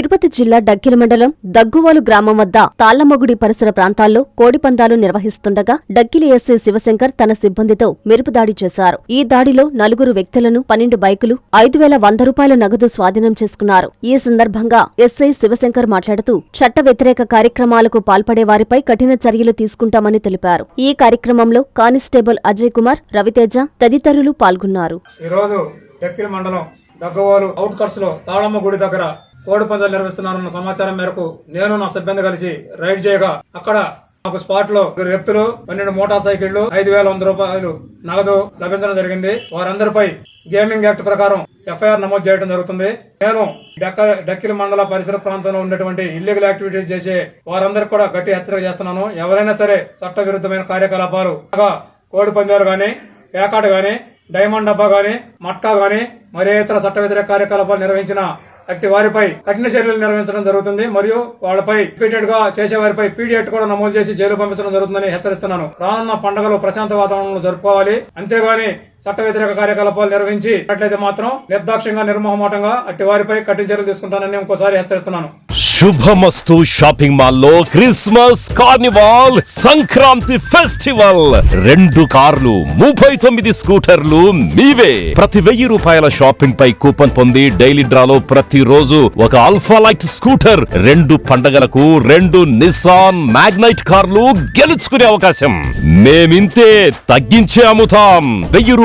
తిరుపతి జిల్లా డక్కిల మండలం దగ్గువాలు గ్రామం వద్ద తాళ్ళమగుడి పరిసర ప్రాంతాల్లో కోడిపందాలు నిర్వహిస్తుండగా డక్కిలి ఎస్సీ శివశంకర్ తన సిబ్బందితో మెరుపు దాడి చేశారు. ఈ దాడిలో నలుగురు వ్యక్తులను పన్నెండు బైకులు ఐదు వేల వంద రూపాయల నగదు స్వాధీనం చేసుకున్నారు. ఈ సందర్భంగా ఎస్ఐ శివశంకర్ మాట్లాడుతూ చట్ట వ్యతిరేక కార్యక్రమాలకు పాల్పడే వారిపై కఠిన చర్యలు తీసుకుంటామని తెలిపారు. ఈ కార్యక్రమంలో కానిస్టేబుల్ అజయ్ కుమార్ రవితేజ తదితరులు పాల్గొన్నారు. మండలం దగ్గవాలు లో తాళమ్మ గుడి దగ్గర కోడి పందాలు నిర్వహిస్తున్నారన్న సమాచారం మేరకు నేను నా సిబ్బంది కలిసి రైడ్ చేయగా అక్కడ మాకు స్పాట్లో ఇద్దరు వ్యక్తులు పన్నెండు మోటార్ సైకిళ్ళు ఐదు వేల వంద రూపాయలు నగదు లభించడం జరిగింది. వారందరిపై గేమింగ్ యాక్ట్ ప్రకారం ఎఫ్ఐఆర్ నమోదు చేయడం జరుగుతుంది. నేను డెక్క డక్కిలి మండల పరిసర ప్రాంతంలో ఉండేటువంటి ఇల్లీగల్ యాక్టివిటీస్ చేసే వారందరికీ కూడా గట్టి హెచ్చరిక చేస్తున్నాను. ఎవరైనా సరే చట్ట విరుద్ధమైన కార్యకలాపాలు కోడి పందాలు గాని పేకాట గాని డైమండ్ డబ్బా గాని మట్కా గాని మరి ఇతర చట్ట వ్యతిరేక కార్యకలాపాలు నిర్వహించిన అట్టి వారిపై కఠిన చర్యలు నిర్వహించడం జరుగుతుంది మరియు వాళ్ళపై రిపీటెడ్గా చేసే వారిపై పీడిఎట్ కూడా నమోదు చేసి జైలు పంపించడం జరుగుతుందని హెచ్చరిస్తున్నాను. రానున్న పండుగలు ప్రశాంత వాతావరణంలో జరుపుకోవాలి. అంతేగాని చట్ట వ్యతిరేక కార్యకలాపాలు నిర్వహించినట్లయితే మాత్రం నిర్దాక్ష్యంగా నిర్మోహమాటంగా అట్టి వారిపై కఠిన చర్యలు తీసుకుంటానని ఇంకోసారి హెచ్చరిస్తున్నాను. శుభమస్తు షాపింగ్ మాల్లో క్రిస్మస్ కార్నివాల్ సంక్రాంతి ఫెస్టివల్. రెండు కార్లు ముప్పై తొమ్మిది స్కూటర్లు మీవే. ప్రతి వెయ్యి రూపాయల షాపింగ్ పై కూపన్ పొంది డైలీ డ్రాలో ప్రతిరోజు ఒక అల్ఫా లైట్ స్కూటర్ రెండు పండగలకు రెండు నిసాన్ మ్యాగ్నైట్ కార్లు గెలుచుకునే అవకాశం. మేమింతే తగ్గించే అమ్ముతాం. వెయ్యి